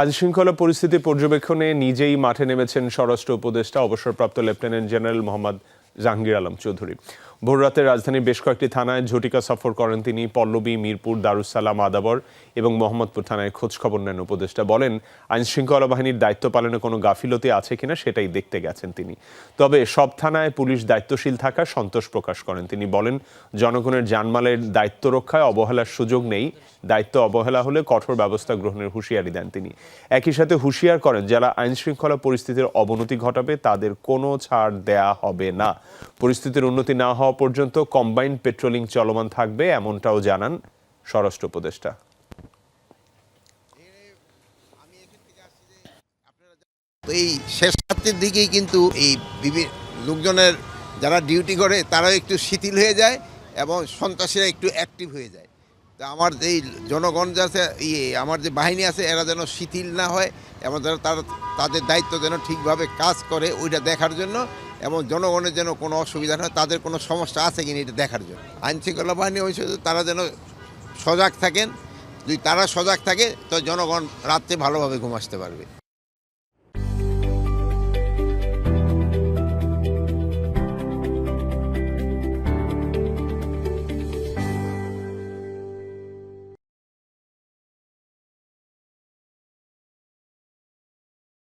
আজ শৃঙ্খলা পরিস্থিতি পর্যবেক্ষণে নিজেই মাঠে নেমেছেন স্বরাষ্ট্র উপদেষ্টা, অবসরপ্রাপ্ত লেফটেন্যান্ট জেনারেল মোহাম্মদ জাহাঙ্গীর আলম চৌধুরী। ভোররাতে রাজধানীর বেশ কয়েকটি থানায় ঝটিকা সফর করেন তিনি। পল্লবী, মিরপুর, দারুসালাম, আদাবর এবং মোহাম্মদপুর থানায় খোঁজখবর নেন উপদেষ্টা। বলেন, আইনশৃঙ্খলা বাহিনীর দায়িত্ব পালনে কোনো গাফিলতি আছে কিনা সেটাই দেখতে গেছেন তিনি। তবে সব থানায় পুলিশ দায়িত্বশীল থাকা সন্তোষ প্রকাশ করেন তিনি। বলেন, জনগণের জানমালের দায়িত্ব রক্ষায় অবহেলার সুযোগ নেই। দায়িত্ব অবহেলা হলে কঠোর ব্যবস্থা গ্রহণের হুঁশিয়ারি দেন তিনি। একই সাথে হুঁশিয়ার করেন, যারা আইনশৃঙ্খলা পরিস্থিতির অবনতি ঘটাবে তাদের কোনো ছাড় দেয়া হবে না। পরিস্থিতির উন্নতি না হওয়া পর্যন্ত কম্বাইন্ড পেট্রোলিং চলমান থাকবে, এমনটাও জানান স্বরাষ্ট্র উপদেষ্টা। এই শেষ রাত্রির দিকেই কিন্তু এই লোকজনের যারা ডিউটি করে, তারাও একটু শিথিল হয়ে যায় এবং সন্ত্রাসীরা একটু অ্যাক্টিভ হয়ে যায়। তো আমার এই জনগণ যাতে ইয়ে আমার যে বাহিনী আছে, এরা যেন শিথিল না হয় এবং যেন তারা তাদের দায়িত্ব যেন ঠিকভাবে কাজ করে, ওইটা দেখার জন্য এবং জনগণের যেন কোনো অসুবিধা না তাদের কোনো সমস্যা আছে কিনা এটা দেখার জন্য। আইন শৃঙ্খলা বাহিনী হয়েছে তারা যেন সজাগ থাকেন, যদি তারা সজাগ থাকে, তো জনগণ রাত্রে ভালোভাবে ঘুম আসতে পারবে।